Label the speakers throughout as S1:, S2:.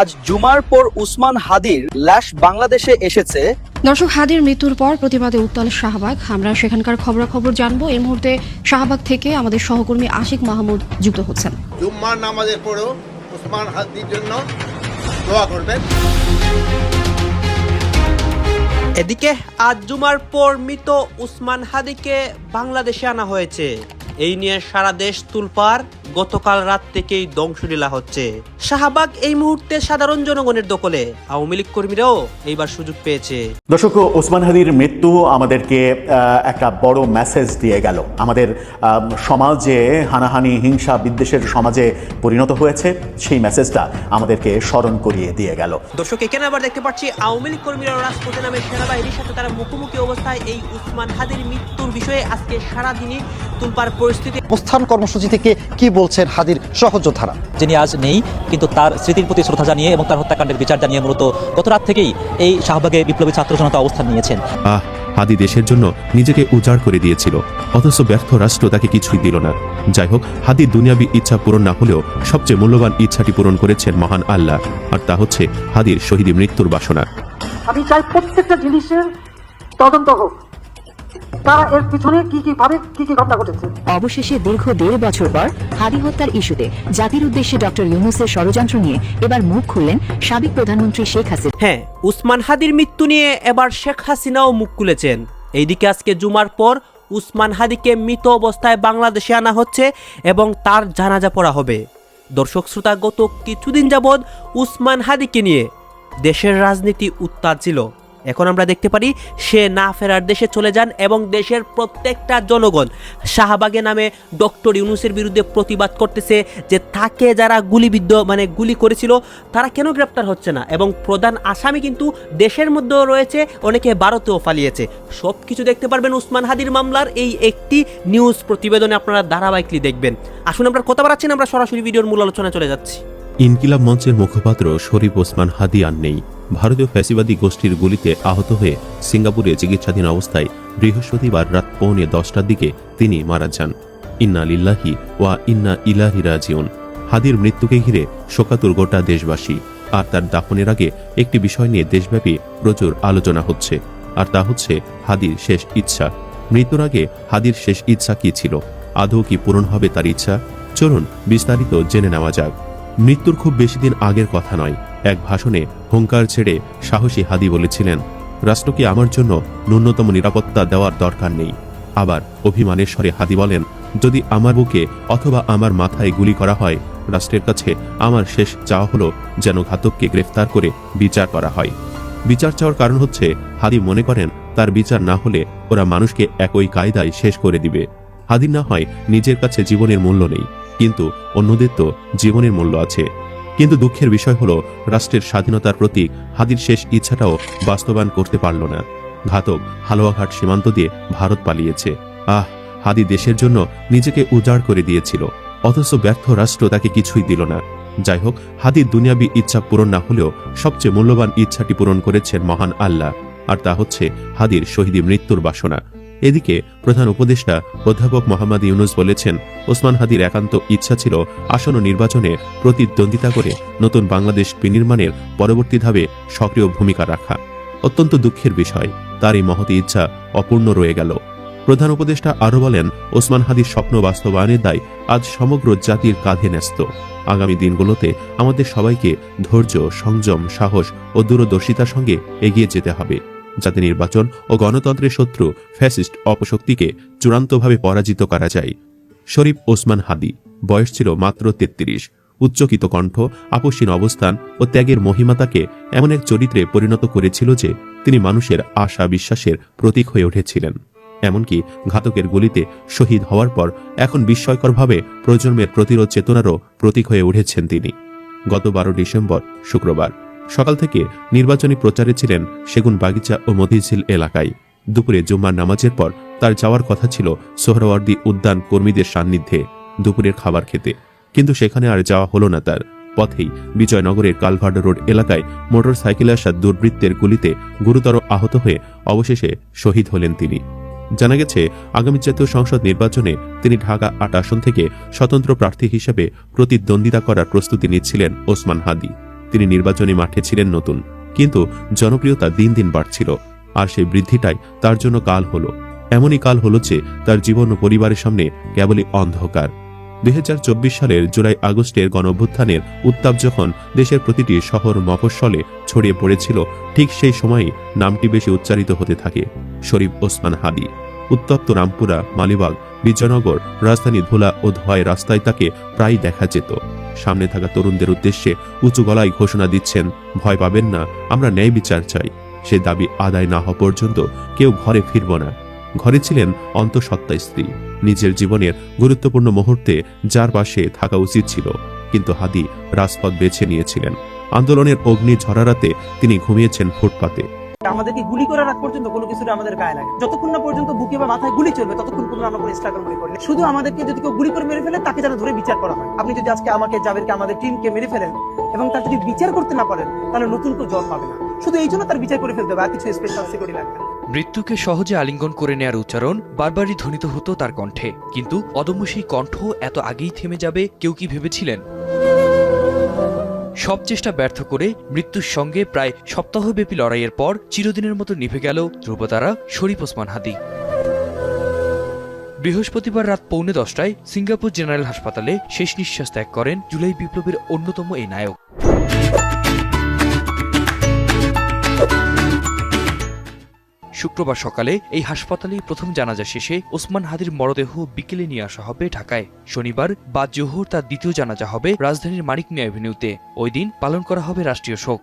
S1: আজ জুমার পর উসমান হাদির লাশ বাংলাদেশে এসেছে।
S2: দর্শক হাদির মৃত্যুর পর প্রতিবাদে উত্তাল শাহবাগ। আমরা সেখানকার খবরাখবর জানব। এই মুহূর্তে শাহবাগ থেকে আমাদের সহকর্মী আশিক মাহমুদ যুক্ত হচ্ছেন।
S3: জুম্মার নামাজের পরেও উসমান হাদির জন্য দোয়া করবেন।
S4: এদিকে আজ জুমার পর মৃত উসমান হাদিকে বাংলাদেশে আনা হয়েছে। এই নিয়ে সারা দেশ তুলপার গতকাল রাত থেকেই ধ্বংসলীলা হচ্ছে। শাহবাগ এই মুহূর্তে সাধারণ জনগণের দখলে। আওয়ামী লীগ কর্মীরাও এইবার সুযোগ পেয়েছে।
S5: দর্শক ওসমান হাদির মৃত্যু আমাদেরকে একটা বড় মেসেজ দিয়ে গেল। আমাদের সমাজে হানাহানি হিংসা বিদ্বেষের সমাজে পরিণত হয়েছে। সেই মেসেজটা আমাদেরকে স্মরণ করিয়ে দিয়ে গেল।
S4: দর্শক এখানে আবার দেখতে পাচ্ছি আওয়ামী লীগ কর্মীরা রাজপথে নামে সেনাবাহিনীর সাথে তারা মুখোমুখি অবস্থায় এই উসমান হাদির মৃত্যুর বিষয়ে আজকে সারাদিনই তুলপার পরিস্থিতি।
S6: অবস্থান কর্মসূচি থেকে কি বলছেন হাদির সহযোদ্ধারা।
S7: যিনি আজ নেই কিন্তু তার স্মৃতির প্রতি শ্রদ্ধা জানিয়ে এবং তার হত্যাকাণ্ডের বিচার জানিয়ে মূলত গত রাত থেকেই এই শাহবাগে বিপ্লবী ছাত্র জনতা অবস্থান নিয়েছেন।
S8: আহ হাদি দেশের জন্য নিজেকে উজাড় করে দিয়েছিল। অথচ ব্যর্থ রাষ্ট্র তাকে কিছুই দিল না। যাই হোক হাদির দুনিয়াবী ইচ্ছা পূরণ না হলেও সবচেয়ে মূল্যবান ইচ্ছাটি পূরণ করেছেন মহান আল্লাহ। আর তা হচ্ছে হাদির শহীদি মৃত্যুর বাসনা।
S9: আমি চাই প্রত্যেকটা জিনিসের তদন্ত হোক। তারা এর পিছনে কি কি ভাবে কি কি ঘটনা ঘটেছে?
S10: অবশেষে দীর্ঘ দেড় বছর পর হাদি হত্যার ইস্যুতে জাতির উদ্দেশ্যে ডক্টর ইউনুসের ষড়যন্ত্র নিয়ে এবার মুখ খুললেন সাবেক প্রধানমন্ত্রী শেখ হাসিনা।
S4: হ্যাঁ উসমান হাদির মৃত্যু নিয়ে এবার শেখ হাসিনাও মুখ খুলেছেন। এইদিকে আজকে জুমার পর উসমান হাদিকে মৃত অবস্থায় বাংলাদেশে আনা হচ্ছে এবং তার জানাজা পড়া হবে। দর্শক শ্রোতা গত কিছুদিন যাবৎ উসমান হাদিকে নিয়ে দেশের রাজনীতি উত্তাল ছিল। এখন আমরা দেখতে পারি সে না ফেরার দেশে চলে যান এবং দেশের প্রত্যেকটা জনগণ শাহবাগে নামে ডক্টর ইউনুসের বিরুদ্ধে প্রতিবাদ করতেছে যে তাকে যারা গুলিবিদ্ধ মানে গুলি করেছিল, তারা কেন গ্রেপ্তার হচ্ছে না? এবং প্রধান আসামি কিন্তু দেশের মধ্যেও রয়েছে, অনেকে ভারতেও পালিয়েছে। সব কিছু দেখতে পারবেন উসমান হাদির মামলার এই একটি নিউজ প্রতিবেদনে আপনারা ধারাবাহিকলি দেখবেন। আসুন আমরা কথা বাড়াচ্ছি, আমরা সরাসরি ভিডিওর মূল আলোচনা চলে যাচ্ছি।
S8: ইনকিলাব মঞ্চের মুখপাত্র শরীফ ওসমান হাদি আর নেই। ভারতীয় ফ্যাসিবাদী গোষ্ঠীর গুলিতে আহত হয়ে সিঙ্গাপুরে চিকিৎসাধীন অবস্থায় বৃহস্পতিবার রাত পৌনে দশটার দিকে তিনি মারা যান। ইন্না লিল্লাহি ওয়া ইন্না ইলাহি রাজিউন। হাদির মৃত্যুকে ঘিরে শোকাতুর গোটা দেশবাসী। আর তার দাফনের আগে একটি বিষয় নিয়ে দেশব্যাপী প্রচুর আলোচনা হচ্ছে। আর তা হচ্ছে হাদির শেষ ইচ্ছা। মৃত্যুর আগে হাদির শেষ ইচ্ছা কি ছিল? আদৌ কি পূরণ হবে তার ইচ্ছা? চলুন বিস্তারিত জেনে নেওয়া যাক। মৃত্যুর খুব বেশি দিন আগের কথা নয়। এক ভাষণে হুঙ্কার ছেড়ে সাহসী হাদি বলেছিলেন রাষ্ট্রকে আমার জন্য ন্যূনতম নিরাপত্তা দেওয়ার দরকার নেই? আবার অভিমানের স্বরে হাদি বলেন, যদি আমার বুকে অথবা আমার মাথায় গুলি করা হয়, রাষ্ট্রের কাছে আমার শেষ চাওয়া হলো যেন ঘাতককে গ্রেফতার করে বিচার করা হয়। বিচার চাওয়ার কারণ হচ্ছে, হাদি মনে করেন, তার বিচার না হলে ওরা মানুষকে একই কায়দায় শেষ করে দিবে। হাদির না হয় নিজের কাছে জীবনের মূল্য নেই, কিন্তু অন্যদের তো জীবনের মূল্য আছে। কিন্তু দুঃখের বিষয় হলো, রাষ্ট্রের স্বাধীনতার প্রতীক হাদির শেষ ইচ্ছাটাও বাস্তবায়ন করতে পারল না। ঘাতক হালুয়াঘাট সীমান্ত দিয়ে ভারত পালিয়েছে। আহ, হাদি দেশের জন্য নিজেকে উজাড় করে দিয়েছিল। অথচ ব্যর্থ রাষ্ট্র তাকে কিছুই দিল না। যাই হোক, হাদির দুনিয়াবী ইচ্ছা পূরণ না হলেও সবচেয়ে মূল্যবান ইচ্ছাটি পূরণ করেছেন মহান আল্লাহ। আর তা হচ্ছে হাদির শহীদি মৃত্যুর বাসনা। এদিকে প্রধান উপদেষ্টা অধ্যাপক মোহাম্মদ ইউনুস বলেছেন, ওসমান হাদির একান্ত ইচ্ছা ছিল আসন্ন নির্বাচনে প্রতিদ্বন্দ্বিতা করে নতুন বাংলাদেশ বিনির্মাণের পরবর্তী ধাপে সক্রিয় ভূমিকা রাখা অত্যন্ত দুঃখের বিষয়। তার এই মহতি ইচ্ছা অপূর্ণ রয়ে গেল। প্রধান উপদেষ্টা আরও বলেন, ওসমান হাদির স্বপ্ন বাস্তবায়নের দায় আজ সমগ্র জাতির কাঁধে ন্যস্ত। আগামী দিনগুলোতে আমাদের সবাইকে ধৈর্য, সংযম, সাহস ও দূরদর্শিতার সঙ্গে এগিয়ে যেতে হবে। যাতে নির্বাচন ও গণতন্ত্রের শত্রু ফ্যাসিস্ট অপশক্তিকে চূড়ান্তভাবে পরাজিত করা যায়। শরীফ ওসমান হাদি, বয়স ছিল মাত্র তেত্রিশ, উচ্চকিত কণ্ঠ আপসীন অবস্থান ও ত্যাগের মহিমা তাকে এমন এক চরিত্রে পরিণত করেছিল যে তিনি মানুষের আশা বিশ্বাসের প্রতীক হয়ে উঠেছিলেন। এমনকি ঘাতকের গুলিতে শহীদ হওয়ার পর এখন বিস্ময়করভাবে প্রজন্মের প্রতিরোধ চেতনারও প্রতীক হয়ে উঠেছেন তিনি। গত বারো ডিসেম্বর, শুক্রবার। সকাল থেকে নির্বাচনী প্রচারে ছিলেন সেগুন বাগিচা ও মতিঝিল এলাকায়। দুপুরে জুম্মার নামাজের পর তার যাওয়ার কথা ছিল সোহরাওয়ার্দী উদ্যান কর্মীদের সান্নিধ্যে দুপুরের খাবার খেতে। কিন্তু সেখানে আর যাওয়া হলো না তার। পথেই বিজয়নগরের কালভার্ড রোড এলাকায় মোটর সাইকেলে আসা দুর্বৃত্তের গুলিতে গুরুতর আহত হয়ে অবশেষে শহীদ হলেন তিনি। জানা গেছে, আগামী জাতীয় সংসদ নির্বাচনে তিনি ঢাকা আট আসন থেকে স্বতন্ত্র প্রার্থী হিসেবে প্রতিদ্বন্দ্বিতা করার প্রস্তুতি নিচ্ছিলেন ওসমান হাদি। তিনি নির্বাচনী মাঠে ছিলেন নতুন, কিন্তু জনপ্রিয়তা দিন দিন বাড়ছিল, আর সেই বৃদ্ধিটাই তার জন্য কাল হলো। এমনই কাল হলো যে তার জীবন ও পরিবারের সামনে কেবলই অন্ধকার। দুই হাজার চব্বিশ সালের জুলাই আগস্টের গণঅভ্যুত্থানের উত্তাপ যখন দেশের প্রতিটি শহর মফস্বলে ছড়িয়ে পড়েছিল, ঠিক সেই সময়ই নামটি বেশি উচ্চারিত হতে থাকে। শরীফ ওসমান হাদি, উত্তপ্ত রামপুরা, মালিবাগ, বিজয়নগর, রাজধানী ধুলা ও ধোয়ায় রাস্তায় তাকে প্রায় দেখা যেত। সামনে থাকা তরুণদের উদ্দেশ্যে উঁচু গলায় ঘোষণা দিচ্ছেন, ভয় পাবেন না, আমরা ন্যায় বিচার চাই। সে দাবি আদায় না হওয়া পর্যন্ত কেউ ঘরে ফিরব না। ঘরে ছিলেন অন্তঃসত্ত্বা স্ত্রী। নিজের জীবনের গুরুত্বপূর্ণ মুহূর্তে যার পাশে থাকা উচিত ছিল, কিন্তু হাদি রাজপথ বেছে নিয়েছিলেন। আন্দোলনের অগ্নি ঝরারাতে তিনি ঘুমিয়েছেন ফুটপাতে।
S11: আমাদেরকে গুলি করার আগ পর্যন্ত কোনো কিছুটা আমাদের গায়ে লাগে। যতক্ষণ না পর্যন্ত বুকে বা মাথায় গুলি চলবে, ততক্ষণ পর্যন্ত আমরা কোনো স্ট্রাগল মনে করি শুধু আমাদেরকে যদি কেউ গুলি করে মেরে ফেলে, তাকে যেন ধরে বিচার করা হয়। আপনি যদি আজকে আমাকে, জাবেরকে, আমাদের টিমকে মেরে ফেলেন এবং তার যদি বিচার করতে না পারেন, তাহলে নতুন কেউ জল পাবে না। শুধু এই জন্য তার বিচার করে ফেলতে হবে, আর কিছু স্পেশাল সিকিউরিটি লাগবে
S12: মৃত্যুকে সহজে আলিঙ্গন করে নেয়ার উচ্চারণ বারবারই ধ্বনিত হতো তার কণ্ঠে। কিন্তু অদম্য সেই কণ্ঠ এত আগেই থেমে যাবে, কেউ কি ভেবেছিলেন? সব চেষ্টা ব্যর্থ করে মৃত্যুর সঙ্গে প্রায় সপ্তাহব্যাপী লড়াইয়ের পর চিরদিনের মতো নিভে গেল ধ্রুবতারা, শরীফ ওসমান হাদি। বৃহস্পতিবার রাত পৌনে দশটায় সিঙ্গাপুর জেনারেল হাসপাতালে শেষ নিঃশ্বাস ত্যাগ করেন জুলাই বিপ্লবের অন্যতম এই নায়ক। শুক্রবার সকালে এই হাসপাতালে প্রথম জানাজা শেষে ওসমান হাদির মরদেহ বিকেলে নিয়ে আসা হবে ঢাকায়। শনিবার বা জোহর তার দ্বিতীয় জানাজা হবে রাজধানীর মানিক নিয়া অ্যাভিনিউতে। ওই দিন পালন করা হবে রাষ্ট্রীয় শোক।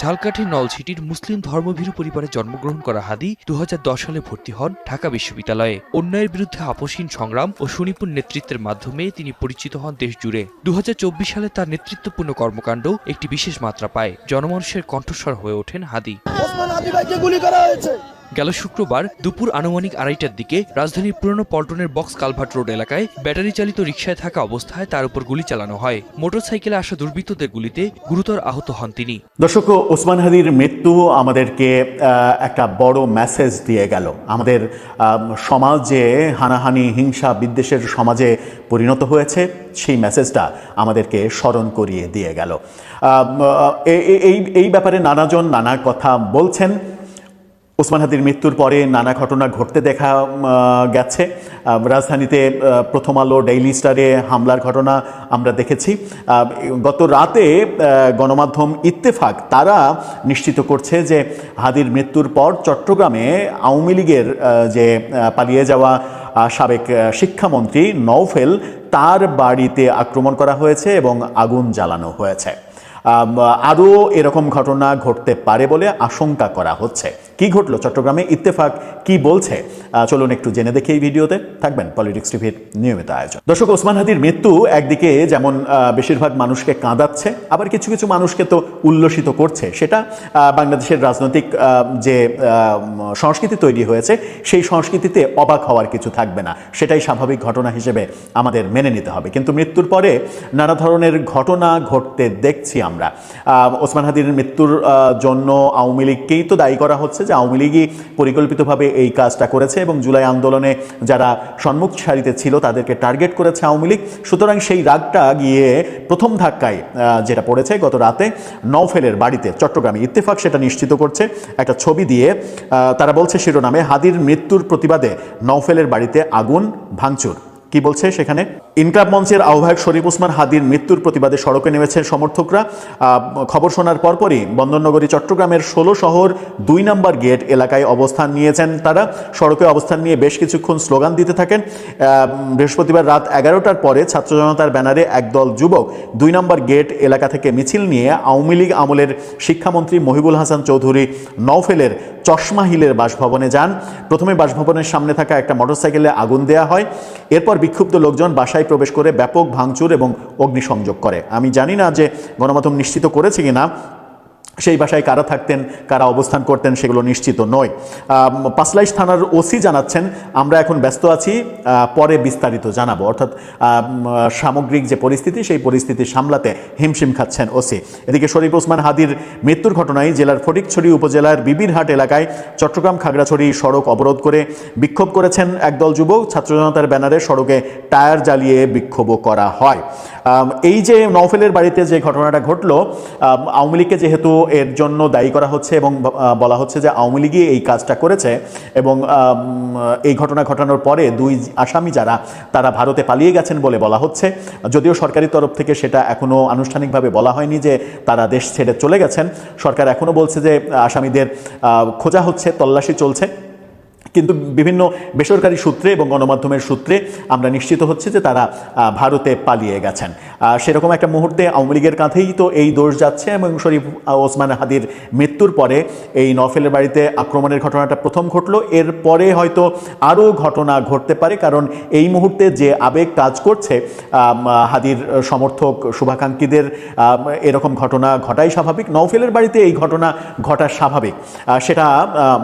S12: ঝালকাঠি নলছিটির মুসলিম ধর্মভীরু পরিবারে জন্মগ্রহণ করা হাদি দুহাজার দশ সালে ভর্তি হন ঢাকা বিশ্ববিদ্যালয়ে। অন্যায়ের বিরুদ্ধে আপসহীন সংগ্রাম ও সুনিপুণ নেতৃত্বের মাধ্যমে তিনি পরিচিত হন দেশ জুড়ে দু হাজার চব্বিশ সালে তার নেতৃত্বপূর্ণ কর্মকাণ্ড একটি বিশেষ মাত্রা পায়। জনমানুষের কণ্ঠস্বর হয়ে ওঠেন হাদি। গেল শুক্রবার দুপুর আনুমানিক আড়াইটার দিকে রাজধানীর পুরনো পল্টনের বক্স কালভার্ট রোড এলাকায় ব্যাটারি চালিত রিকশায় থাকা অবস্থায় তার উপর গুলি চালানো হয়। মোটরসাইকেলে আসা দুর্বৃত্তদের গুলিতে গুরুতর আহত হন তিনি।
S5: দর্শক ওসমান হাদির মৃত্যু আমাদেরকে একটা বড় মেসেজ দিয়ে গেল। আমাদের আম, সমাজে হানাহানি হিংসা বিদ্বেষের সমাজে পরিণত হয়েছে সেই মেসেজটা আমাদেরকে স্মরণ করিয়ে দিয়ে গেল। এই এই ব্যাপারে নানাজন নানা কথা বলছেন। ওসমান হাদির মৃত্যুর পরে নানা ঘটনা ঘটতে দেখা গেছে। রাজধানীতে প্রথম আলো ডেইলি স্টারে হামলার ঘটনা আমরা দেখেছি। গত রাতে গণমাধ্যম ইত্তেফাক, তারা নিশ্চিত করছে যে হাদির মৃত্যুর পর চট্টগ্রামে আওয়ামী লীগের যে পালিয়ে যাওয়া সাবেক শিক্ষামন্ত্রী নওফেল, তার বাড়িতে আক্রমণ করা হয়েছে এবং আগুন জ্বালানো হয়েছে। আরও এরকম ঘটনা ঘটতে পারে বলে আশঙ্কা করা হচ্ছে। কি ঘটলো? চট্টগ্রামে ইত্তেফাক কি বলছে? চলুন একটু জেনে দেখি এই ভিডিওতে। থাকবেন পলিটিক্স টিভির নিয়মিত আয়োজন। দর্শক, ওসমান হাদির মৃত্যু একদিকে যেমন বেশিরভাগ মানুষকে কাঁদাচ্ছে, আবার কিছু কিছু মানুষকে তো উল্লসিত করছে। সেটা বাংলাদেশের রাজনৈতিক যে সংস্কৃতি তৈরি হয়েছে, সেই সংস্কৃতিতে অবাক হওয়ার কিছু থাকবে না। সেটাই স্বাভাবিক ঘটনা হিসেবে আমাদের মেনে নিতে হবে। কিন্তু মৃত্যুর পরে নানা ধরনের ঘটনা ঘটতে দেখছি আমরা। ওসমান হাদির মৃত্যুর জন্য আওয়ামী লীগকেই তো দায়ী করা হচ্ছে যে আওয়ামী লীগই পরিকল্পিতভাবে এই কাজটা করেছে এবং জুলাই আন্দোলনে যারা সম্মুখ সারিতে ছিল, তাদেরকে টার্গেট করেছে আওয়ামী লীগ। সুতরাং সেই রাগটা গিয়ে প্রথম ধাক্কায় যেটা পড়েছে গত রাতে নওফেলের বাড়িতে, চট্টগ্রামে। ইত্তেফাক সেটা নিশ্চিত করছে। একটা ছবি দিয়ে তারা বলছে শিরোনামে, হাদির মৃত্যুর প্রতিবাদে নওফেলের বাড়িতে আগুন ভাঙচুর। কি বলছে সেখানে? ইনকাব মঞ্চের আহ্বায়ক শরীফ ওসমান হাদির মৃত্যুর প্রতিবাদে সড়কে নেমেছেন সমর্থকরা। খবর শোনার পরপরই বন্দরনগরী চট্টগ্রামের ষোলো শহর দুই নম্বর গেট এলাকায় অবস্থান নিয়েছেন তারা। সড়কে অবস্থান নিয়ে বেশ কিছুক্ষণ স্লোগান দিতে থাকেন। বৃহস্পতিবার রাত এগারোটার পরে ছাত্র জনতার ব্যানারে একদল যুবক দুই নম্বর গেট এলাকা থেকে মিছিল নিয়ে আওয়ামী লীগ আমলের শিক্ষামন্ত্রী মহিবুল হাসান চৌধুরী নওফেলের চশমা হিলের বাসভবনে যান। প্রথমে বাসভবনের সামনে থাকা একটা মোটরসাইকেলে আগুন দেয়া হয়। এরপর বিক্ষুব্ধ লোকজন বাসায় প্রবেশ করে ব্যাপক ভাঙচুর এবং অগ্নিসংযোগ করে। আমি জানি না যে গণমাধ্যম নিশ্চিত করেছে কিনা সেই বাসায় কারা থাকতেন, কারা অবস্থান করতেন সেগুলো নিশ্চিত নয়। পাঁচলাইশ থানার ওসি জানাচ্ছেন, আমরা এখন ব্যস্ত আছি পরে বিস্তারিত জানাব। অর্থাৎ সামগ্রিক যে পরিস্থিতি, সেই পরিস্থিতি সামলাতে হিমশিম খাচ্ছেন ওসি। এদিকে শরীফ ওসমান হাদির মৃত্যুর ঘটনায় জেলার ফটিকছড়ি উপজেলার বিবিরহাট এলাকায় চট্টগ্রাম খাগড়াছড়ি সড়ক অবরোধ করে বিক্ষোভ করেছেন একদল যুবক। ছাত্র জনতার ব্যানারে সড়কে টায়ার জ্বালিয়ে বিক্ষোভও করা হয়। এই যে নওফেলের বাড়িতে যে ঘটনাটা ঘটলো আওয়ামী লীগকে যেহেতু এর জন্য দায়ী করা হচ্ছে এবং বলা হচ্ছে যে আওয়ামী লীগই এই কাজটা করেছে এবং এই ঘটনা ঘটানোর পরে দুই আসামি যারা, তারা ভারতে পালিয়ে গেছেন বলে বলা হচ্ছে। যদিও সরকারি তরফ থেকে সেটা এখনও আনুষ্ঠানিকভাবে বলা হয়নি যে তারা দেশ ছেড়ে চলে গেছেন। সরকার এখনও বলছে যে আসামিদের খোঁজা হচ্ছে, তল্লাশি চলছে। কিন্তু বিভিন্ন বেসরকারি সূত্রে এবং গণমাধ্যমের সূত্রে আমরা নিশ্চিত হচ্ছে যে তারা ভারতে পালিয়ে গেছেন। সেরকম একটা মুহূর্তে আওয়ামী লীগের কাঁধেই তো এই দোষ যাচ্ছে এবং শরীফ ওসমান হাদির মৃত্যুর পরে এই নফেলের বাড়িতে আক্রমণের ঘটনাটা প্রথম ঘটলো। এরপরে হয়তো আরও ঘটনা ঘটতে পারে, কারণ এই মুহূর্তে যে আবেগ কাজ করছে হাদির সমর্থক শুভাকাঙ্ক্ষীদের এরকম ঘটনা ঘটাই স্বাভাবিক। নওফেলের বাড়িতে এই ঘটনা ঘটা স্বাভাবিক। সেটা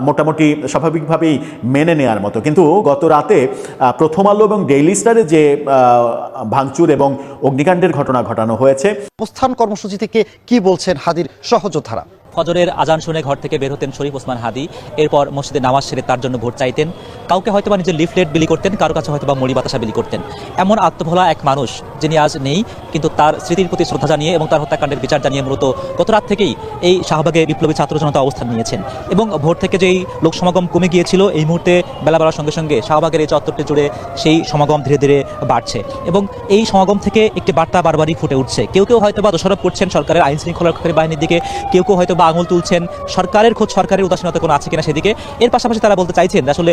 S5: মোটামুটি স্বাভাবিকভাবেই মেনে নেওয়ার মতো। কিন্তু গত রাতে প্রথম আলো এবং ডেইলি স্টারে যে ভাঙচুর এবং অগ্নিকাণ্ডের ঘটনা ঘটানো হয়েছে।
S6: অবস্থান কর্মসূচি থেকে কি বলছেন হাদির সহযোদ্ধারা?
S7: ফজরের আজান শুনে ঘর থেকে বের হতেন শরীফ ওসমান হাদি। এরপর মসজিদে নামাজ সেরে তার জন্য ভোট চাইতেন। কাউকে হয়তোবা নিজের লিফলেট বিলি করতেন, কারও কাছে হয়তোবা মুড়ি বাতাসা বিলি করতেন। এমন আত্মভোলা এক মানুষ, যিনি আজ নেই, কিন্তু তার স্মৃতির প্রতি শ্রদ্ধা জানিয়ে এবং তার হত্যাকাণ্ডের বিচার জানিয়ে মূলত গত রাত থেকেই এই শাহবাগে বিপ্লবী ছাত্র জনতা অবস্থান নিয়েছেন। এবং ভোর থেকে যেই লোক সমাগম কমে গিয়েছিল, এই মুহূর্তে বেলা বাড়ার সঙ্গে সঙ্গে শাহবাগের এই চত্বরটি জুড়ে সেই সমাগম ধীরে ধীরে বাড়ছে। এবং এই সমাগম থেকে একটি বার্তা বারবারই ফুটে উঠছে। কেউ কেউ হয়তো বা দোষারোপ করছেন সরকারের আইন রক্ষাকারী বাহিনীর দিকে, কেউ কেউ হয়তো বা আঙুল তুলছেন, সরকারের খোঁজ, সরকারের উদাসীনতা কোনো আছে কিনা সেদিকে। এর পাশাপাশি তারা বলতে চাইছেন আসলে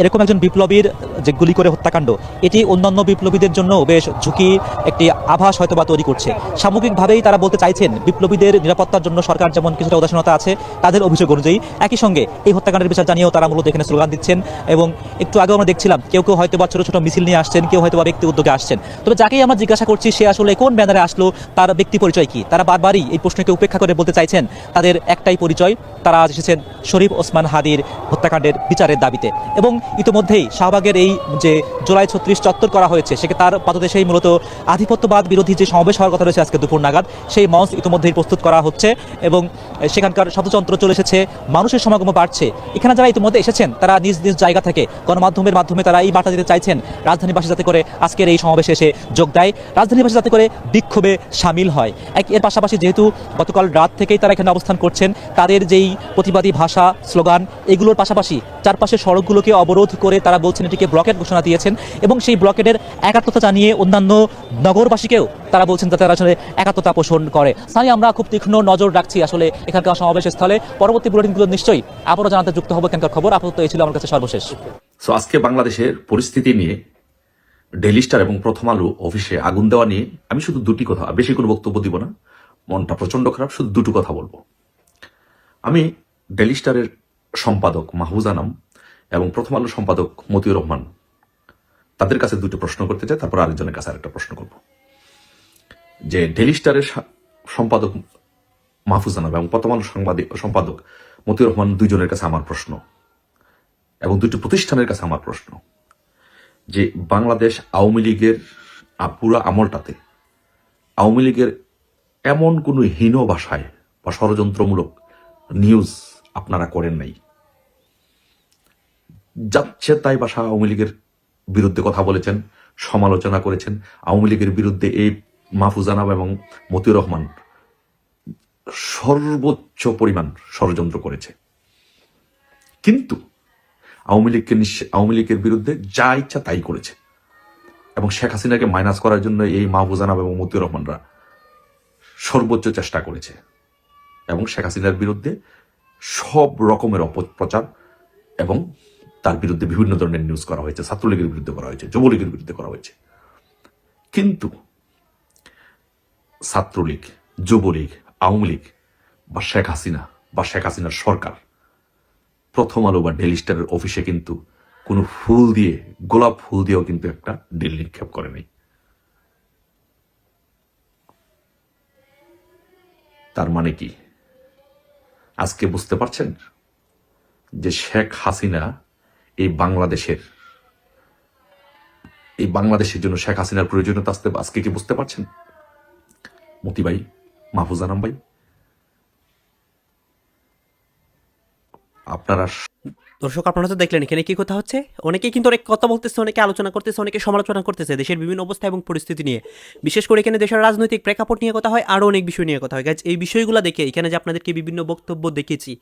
S7: এরকম একজন বিপ্লবীর যে গুলি করে হত্যাকাণ্ড, এটি অন্যান্য বিপ্লবীদের জন্য বেশ ঝুঁকি একটি আভাস হয়তো বা তৈরি করছে। সামগ্রিকভাবেই তারা বলতে চাইছেন, বিপ্লবীদের নিরাপত্তার জন্য সরকার যেমন কিছুটা উদাসীনতা আছে, তাদের অভিযোগ অনুযায়ী একই সঙ্গে এই হত্যাকাণ্ডের বিচার জানিয়েও তারা মূলত এখানে স্লোগান দিচ্ছেন এবং একটু আগে আমরা দেখছিলাম, কেউ কেউ হয়তো বা ছোট ছোট মিছিল নিয়ে আসছেন, কেউ হয়তো বা ব্যক্তি উদ্যোগে আসছেন। তবে যাকেই আমরা জিজ্ঞাসা করছি, সে আসলে কোন ব্যানারে আসলো, তার ব্যক্তি পরিচয় কি? তারা বারবারই এই প্রশ্নকে উপেক্ষা করে বলতে চাইছেন তাদের একটাই পরিচয়, তারা আজ এসেছেন শরীফ ওসমান হাদির হত্যাকাণ্ডের বিচারের দাবিতে। এবং ইতিমধ্যেই শাহবাগের এই যে জুলাই ছত্রিশ চত্বর করা হয়েছে, সেকে তার পাদদেশেই মূলত আধিপত্যবাদ বিরোধী যে সমাবেশ হওয়ার কথা রয়েছে আজকে দুপুর নাগাদ, সেই মঞ্চ ইতিমধ্যেই প্রস্তুত করা হচ্ছে এবং সেখানকার শব্দযন্ত্র চলে এসেছে, মানুষের সমাগম বাড়ছে। এখানে যারা ইতিমধ্যে এসেছেন, তারা নিজ নিজ জায়গা থেকে গণমাধ্যমের মাধ্যমে তারা এই বার্তা দিতে চাইছেন, রাজধানীবাসী যাতে করে আজকের এই সমাবেশে এসে যোগ দেয়। রাজধানীবাসী যাতে করে বিক্ষোভে সামিল হয়। এক, এর পাশাপাশি যেহেতু গতকাল রাত থেকেই তারা এখানে অবস্থান করছেন, তাদের যেই প্রতিবাদী ভাষা, স্লোগান, এগুলোর পাশাপাশি চারপাশের সড়কগুলোকে অবরোধ করে তারা বলছেন এটিকে ব্লকেট ঘোষণা দিয়েছেন এবং সেই ব্লকেটের একাত্মতা জানিয়ে অন্যান্য নগরবাসীকেও তারা বলছেন যাতে তারা আসলে একাত্মতা পোষণ করে। স্থানীয় আমরা খুব তীক্ষ্ণ নজর রাখছি আসলে এখানকার সমাবেশ স্থলে পরবর্তী বুলেটিনগুলো নিশ্চয়ই আবারও জানাতে যুক্ত হব এখানকার খবর। আপাতত এই ছিল আমার কাছে সর্বশেষ।
S13: সো আজকে বাংলাদেশের পরিস্থিতি নিয়ে ডেলি স্টার এবং প্রথম আলো অফিসে আগুন দেওয়া নিয়ে আমি শুধু দুটি কথা বেশি কোনো বক্তব্য দিব না। মনটা প্রচণ্ড খারাপ, শুধু দুটো কথা বলব। আমি ডেলি স্টারের সম্পাদক মাহবুজ আনাম এবং প্রথম আলো সম্পাদক মতিউর রহমান তাদের কাছে দুটো প্রশ্ন করতে চাই, তারপর আরেকজনের কাছে আরেকটা প্রশ্ন করব। যে ডেলি স্টারের সম্পাদক মাহফুজ আনাম এবং প্রথম আলো সাংবাদিক, সম্পাদক মতিউর রহমান দুইজনের কাছে আমার প্রশ্ন এবং দুটি প্রতিষ্ঠানের কাছে আমার প্রশ্ন যে বাংলাদেশ আওয়ামী লীগের পুরো আমলটাতে আওয়ামী লীগের এমন কোনো হীন ভাষায় বা ষড়যন্ত্রমূলক নিউজ আপনারা করেন নাই। যাচ্ছে তাই ভাষা আওয়ামী লীগের বিরুদ্ধে কথা বলেছেন, সমালোচনা করেছেন। আওয়ামী লীগের বিরুদ্ধে এই মাহফুজানাব এবং মতিউর রহমান সর্বোচ্চ পরিমাণ ষড়যন্ত্র করেছে। কিন্তু আওয়ামী লীগকে আওয়ামী লীগের বিরুদ্ধে যা ইচ্ছা তাই করেছে। এবং শেখ হাসিনাকে মাইনাস করার জন্য এই মাহবুজানাব এবং মতিউর রহমানরা সর্বোচ্চ চেষ্টা করেছে। এবং শেখ হাসিনার বিরুদ্ধে সব রকমের অপপ্রচার এবং তার বিরুদ্ধে বিভিন্ন ধরনের নিউজ করা হয়েছে, ছাত্রলীগের বিরুদ্ধে করা হয়েছে, যুবলীগের বিরুদ্ধে করা হয়েছে। কিন্তু ছাত্রলীগ, যুবলীগ, আওয়ামী লীগ বা শেখ হাসিনা বা শেখ হাসিনার সরকার প্রথম আলো বা ডেলি স্টারের অফিসে কিন্তু কোনো ফুল দিয়ে, গোলাপ ফুল দিয়েও কিন্তু একটা ডিল নিক্ষেপ করে নাই। তার মানে কি? আজকে বুঝতে পারছেন যে শেখ হাসিনা এই বাংলাদেশের এই বাংলাদেশের জন্য শেখ হাসিনার প্রয়োজনীয়তা আসতে আজকে কি বুঝতে পারছেন? মতিবাই, মাহফুজ আনাম ভাই, আপনারা
S4: দর্শক আপনারা তো দেখলেন এখানে কি কথা হচ্ছে? অনেকেই কিন্তু অনেক কথা বলতেছে অনেকে আলোচনা করতেছে অনেকে সমালোচনা করতেছে দেশের বিভিন্ন অবস্থা এবং পরিস্থিতি নিয়ে। বিশেষ করে এখানে দেশের রাজনৈতিক প্রেক্ষাপট নিয়ে কথা হয় আরও অনেক বিষয় নিয়ে কথা হয়। Guys, এই বিষয়গুলো দেখে এখানে যে আপনাদেরকে বিভিন্ন বক্তব্য দেখেছি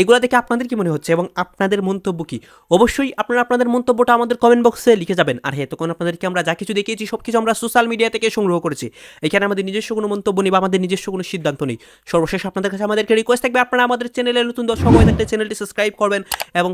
S4: এগুলো দেখে আপনাদের কি মনে হচ্ছে এবং আপনাদের মন্তব্য কি? অবশ্যই আপনারা আপনাদের মন্তব্যটা আমাদের কমেন্ট বক্সে লিখে যাবেন। আর হ্যাঁ তখন আপনাদেরকে আমরা যা কিছু দেখিয়েছি সব কিছু আমরা সোশ্যাল মিডিয়া থেকে সংগ্রহ করেছি। এখানে আমাদের নিজস্ব কোনো মন্তব্য নেই বা আমাদের নিজস্ব কোনো সিদ্ধান্ত নেই। সর্বশেষ আপনাদের কাছে আমাদেরকে রিকোয়েস্ট থাকবে। আপনারা আমাদের চ্যানেলে নতুন দর্শক হয়ে থাকলে চ্যানেলটি সাবস্ক্রাইব করবেন এবং